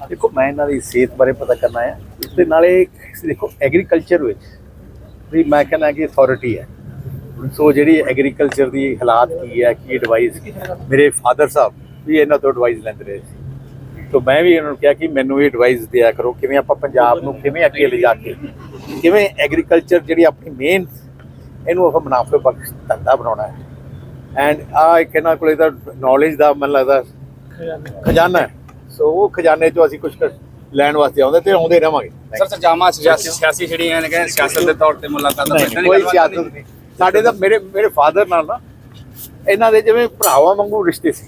ਦੇਖੋ, ਮੈਂ ਇਹਨਾਂ ਦੀ ਸਿਹਤ ਬਾਰੇ ਪਤਾ ਕਰਨਾ ਆ ਤੇ ਨਾਲੇ ਦੇਖੋ ਐਗਰੀਕਲਚਰ ਵਿੱਚ ਵੀ ਮੈਂ ਕਹਿੰਦਾ ਕਿ ਅਥਾਰਟੀ ਹੈ। ਸੋ ਜਿਹੜੀ ਐਗਰੀਕਲਚਰ ਦੀ ਹਾਲਾਤ ਕੀ ਹੈ, ਕੀ ਐਡਵਾਈਸ ਮੇਰੇ ਫਾਦਰ ਸਾਹਿਬ ਵੀ ਇਹਨਾਂ ਤੋਂ ਐਡਵਾਈਸ ਲੈਂਦੇ ਰਹੇ ਸੀ। ਸੋ ਮੈਂ ਵੀ ਇਹਨਾਂ ਨੂੰ ਕਿਹਾ ਕਿ ਮੈਨੂੰ ਵੀ ਐਡਵਾਈਸ ਦਿਆ ਕਰੋ, ਕਿਵੇਂ ਆਪਾਂ ਪੰਜਾਬ ਨੂੰ ਕਿਵੇਂ ਅੱਗੇ ਲਿਜਾ ਕੇ, ਕਿਵੇਂ ਐਗਰੀਕਲਚਰ ਜਿਹੜੀ ਆਪਣੀ ਮੇਨ ਇਹਨੂੰ ਆਪਾਂ ਮੁਨਾਫੇ ਬਖਸ਼ ਧੰਦਾ ਬਣਾਉਣਾ ਹੈ। ਐਂਡ ਆ ਇੱਕ ਇਹਨਾਂ ਕੋਲ ਇਹਦਾ ਨੌਲੇਜ ਦਾ ਮੈਨੂੰ ਲੱਗਦਾ ਖਜ਼ਾਨਾ ਹੈ। ਸੋ ਉਹ ਖਜ਼ਾਨੇ ਚੋਂ ਅਸੀਂ ਕੁਝ ਲੈਣ ਵਾਸਤੇ ਆਉਂਦੇ ਤੇ ਆਉਂਦੇ ਰਵਾਂਗੇ। ਸਰ ਸਰਜਾਮਾ ਸਿਆਸੀ ਸਿਆਸੀ ਜਿਹੜੀਆਂ ਨੇ ਕਹਿੰਦੇ ਸਿਆਸਤ ਦੇ ਤੌਰ ਤੇ ਮੁਲਾਕਾਤ ਨਹੀਂ, ਕੋਈ ਸਿਆਸਤ ਨਹੀਂ। ਸਾਡੇ ਤਾਂ ਮੇਰੇ ਮੇਰੇ ਫਾਦਰ ਨਾਲ ਨਾ ਇਹਨਾਂ ਦੇ ਜਿਵੇਂ ਭਰਾਵਾਂ ਵਾਂਗੂ ਰਿਸ਼ਤੇ ਸੀ।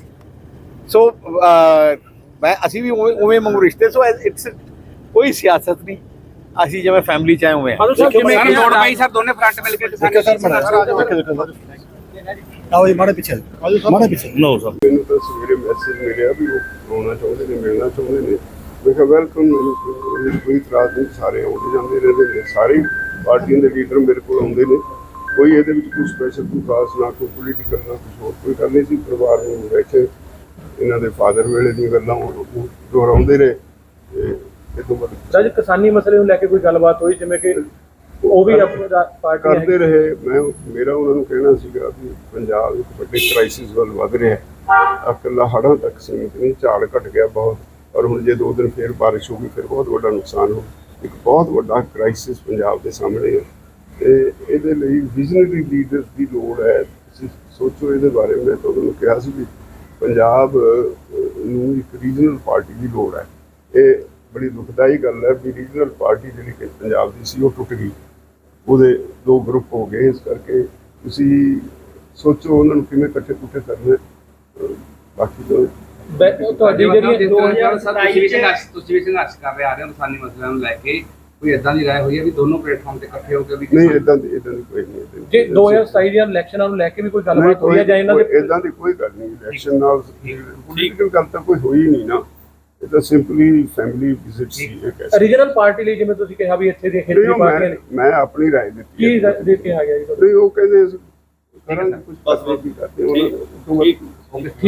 ਸੋ ਮੈਂ ਅਸੀਂ ਵੀ ਉਵੇਂ ਉਵੇਂ ਵਾਂਗੂ ਰਿਸ਼ਤੇ ਸੋ ਇਟਸ ਕੋਈ ਸਿਆਸਤ ਨਹੀਂ। ਅਸੀਂ ਜਿਵੇਂ ਫੈਮਿਲੀ ਚ ਆਏ ਉਵੇਂ ਹਾਂ। ਸਰ ਲੋੜ ਪਈ ਸਰ ਦੋਨੇ ਫਰੰਟ ਮਿਲ ਕੇ ਕਿਸਾਨੀ ਆਓ ਜੀ ਮਾੜੇ ਪਿੱਛੇ ਮਾੜੇ ਪਿੱਛੇ ਨੋ ਸਰ। ਮੈਨੂੰ ਤਾਂ ਸਵੇਰੇ ਮੈਸੇਜ ਮਿਲਿਆ ਵੀ ਉਹ ਆਉਣਾ ਚਾਹੁੰਦੇ ਨੇ ਮਿਲਣਾ ਚਾਹੁੰਦੇ ਨੇ। ਮੈਂ ਕਿਹਾ ਵੈਲਕਮ ਮੈਨੂੰ ਕੋਈ ਇਤਰਾਜ਼ ਨਹੀਂ ਸਾਰੇ ਆਉਂਦੇ ਜਾਂਦੇ ਰਹਿੰਦੇ ਨੇ। ਸਾਰੇ ਪਾਰਟੀਆਂ ਦੇ ਲੀਡਰ ਮੇਰੇ ਕੋਲ ਆਉਂਦੇ ਨੇ। ਕੋਈ ਇਹਦੇ ਵਿੱਚ ਕੋਈ ਸਪੈਸ਼ਲ ਕੋਈ ਖਾਸ ਨਾ ਕੋਈ ਪੋਲੀਟੀਕਲ ਨਾ ਕੁਝ ਹੋਰ ਕੋਈ ਗੱਲ ਨਹੀਂ ਸੀ। ਪਰਿਵਾਰ ਨੂੰ ਬੈਠੇ ਇਹਨਾਂ ਦੇ ਫਾਦਰ ਵੇਲੇ ਦੀਆਂ ਗੱਲਾਂ ਉਹ ਦੁਹਰਾਉਂਦੇ ਰਹੇ ਤੇ ਇਹ ਤੋਂ ਬਾਅਦ ਸਰ ਜੀ ਕਿਸਾਨੀ ਮਸਲੇ ਨੂੰ ਲੈ ਕੇ ਕੋਈ ਗੱਲਬਾਤ ਹੋਈ? ਜਿਵੇਂ ਕਿ ਉਹ ਵੀ ਆਪਣੀ ਪਾਰਟੀ ਕਰਦੇ ਰਹੇ। ਮੈਂ ਮੇਰਾ ਉਹਨਾਂ ਨੂੰ ਕਹਿਣਾ ਸੀਗਾ ਵੀ ਪੰਜਾਬ ਇੱਕ ਵੱਡੇ ਕ੍ਰਾਈਸਿਸ ਵੱਲ ਵਧ ਰਿਹਾ ਹੈ। ਇਕੱਲਾ ਹੜ੍ਹਾਂ ਤੱਕ ਸੀਮਿਤ ਨਹੀਂ ਝਾੜ ਘਟ ਗਿਆ ਬਹੁਤ। ਔਰ ਹੁਣ ਜੇ ਦੋ ਦਿਨ ਫੇਰ ਬਾਰਿਸ਼ ਹੋ ਗਈ ਫਿਰ ਬਹੁਤ ਵੱਡਾ ਨੁਕਸਾਨ ਹੋ ਇੱਕ ਬਹੁਤ ਵੱਡਾ ਕ੍ਰਾਈਸਿਸ ਪੰਜਾਬ ਦੇ ਸਾਹਮਣੇ ਹੈ। ਤੇ ਇਹਦੇ ਲਈ ਵਿਜ਼ਨਰੀ ਲੀਡਰਸ ਦੀ ਲੋੜ ਹੈ। ਤੁਸੀਂ ਸੋਚੋ ਇਹਦੇ ਬਾਰੇ। ਮੈਂ ਤੁਹਾਨੂੰ ਕਿਹਾ ਸੀ ਵੀ ਪੰਜਾਬ ਨੂੰ ਇੱਕ ਰੀਜਨਲ ਪਾਰਟੀ ਦੀ ਲੋੜ ਹੈ। ਇਹ ਬੜੀ ਦੁਖਦਾਈ ਗੱਲ ਹੈ ਵੀ ਰੀਜਨਲ ਪਾਰਟੀ ਜਿਹੜੀ ਕਿ ਪੰਜਾਬ ਦੀ ਸੀ ਉਹ ਟੁੱਟ ਗਈ। ਉਹਦੇ ਦੋ ਗਰੁੱਪ ਹੋ ਗਏ ਇਸ ਕਰਕੇ ਤੁਸੀਂ ਸੋਚੋ ਉਹਨਾਂ ਨੂੰ ਕਿਵੇਂ ਇਕੱਠੇ ਕੁੱਠੇ ਕਰਨਾ। ਬਾਕੀ ਤਾਂ ਤੁਹਾਡੀ ਜਿਹੜੀ ਸਰ ਤੁਸੀਂ ਵੀ ਸੰਘਰਸ਼ ਤੁਸੀਂ ਵੀ ਸੰਘਰਸ਼ ਕਰ ਰਹੇ ਆ ਰਹੇ ਹੋ ਕਿਸਾਨੀ ਮਸਲਿਆਂ ਨੂੰ ਲੈ ਕੇ। ਕੋਈ ਇਦਾਂ ਦੀ ਰਾਏ ਹੋਈ ਹੈ ਵੀ ਦੋਨੋਂ ਪਲੇਟਫਾਰਮ ਤੇ ਇਕੱਠੇ ਹੋ ਕੇ ਵੀ ਨਹੀਂ ਇਦਾਂ ਦੀ ਇਦਾਂ ਦੀ ਕੋਈ ਨਹੀਂ ਜੇ 2027 ਦੀਆਂ ਇਲੈਕਸ਼ਨਾਂ ਨੂੰ ਲੈ ਕੇ ਵੀ ਕੋਈ ਗੱਲਬਾਤ ਹੋਈ ਹੈ ਜਾਂ ਇਹਨਾਂ ਦੇ ਇਦਾਂ ਦੀ ਕੋਈ ਗੱਲ ਨਹੀਂ ਇਲੈਕਸ਼ਨ ਨਾਲ ਪੋਲੀਟੀਕਲ ਗੱਲ ਤਾਂ ਕੋਈ ਹੋਈ ਨਹੀਂ ਨਾ। ਇਹ ਤਾਂ ਸਿੰਪਲੀ ਫੈਮਿਲੀ ਵਿਜ਼ਿਟ ਸੀ ਇਹ ਕਹਿ ਸਕਦੇ ਰੀਜਨਲ ਪਾਰਟੀ ਲਈ ਜਿਵੇਂ ਤੁਸੀਂ ਕਿਹਾ ਵੀ ਇੱਥੇ ਨਹੀਂ, ਖੇਤਰੀ ਪਾਰਟੀਆਂ ਮੈਂ ਨੇ ਮੈਂ ਆਪਣੀ ਰਾਏ ਦਿੱਤੀ ਕੀ ਹੈ। ਦੇ ਕੇ ਆ ਗਿਆ ਜੀ ਤੁਹਾਡਾ? ਨਹੀਂ ਉਹ ਕਹਿੰਦੇ ਅਸੀਂ ਕਰਾਂਗੇ ਕੁਝ ਬਸ ਵੀ ਕਰਦੇ ਉਹਨਾਂ ਨੂੰ ਠੀਕ